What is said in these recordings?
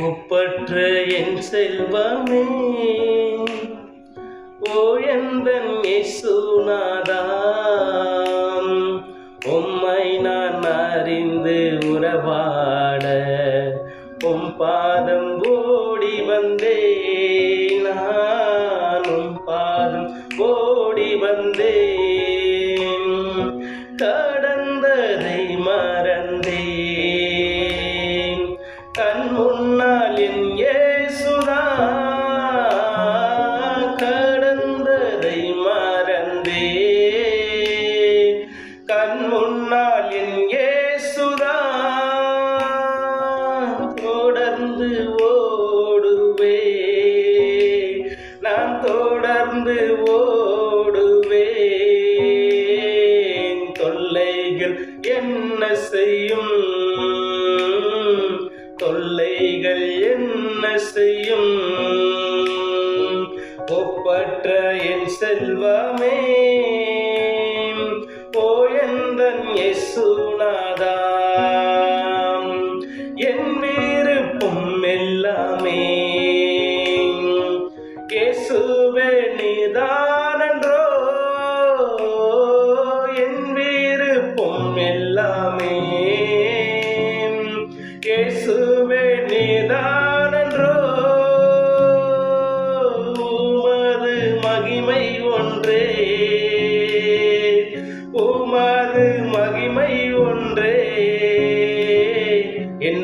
ஒப்பற்ற என் செல்வமே ஓ எந்தன் இயேசுநாதாம். உம்மை நான் அறிந்து உறவாட உம் பாதம் ஓடி வந்தே நான் உம் பாதம் ஓடி வந்தேன். கண் முன்னால் என் ஏசுதா தொடர்ந்து ஓடுவே. நான் தொடர்ந்து ஓடுவேன் தொல்லைகள் என்ன செய்யும்? தொல்லைகள் என்ன செய்யும்? ஒப்பற்ற என் செல்வமே. எந்தன்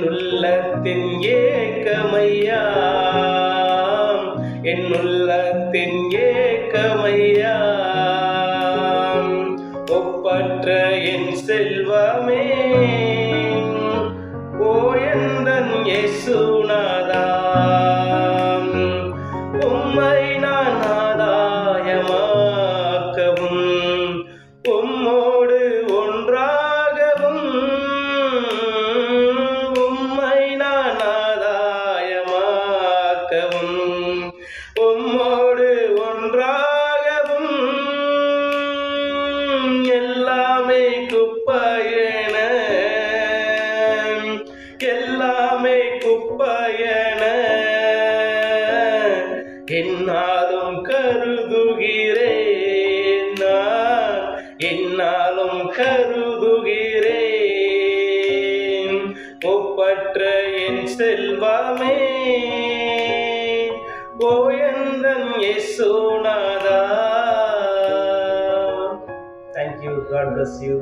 உள்ளத்தின் ஏக்கமையா என் உள்ளத்தின் ஏக்கமையா ஒப்பற்ற என் செல்வமே. ஓ எந்தன் இயேசுநாதா ஆதாயமாக்கவும் உம்மோடு ஒன்றாகவும் எல்லாமே குப்பையன எல்லாமே குப்பையன என்னாலும் கருதுகிறேன் நான். என்னாலும் கருதுகிறேன். ஒப்பற்ற என் செல்வமே ஓயந்தன் யேசுநாதா. Thank you God bless you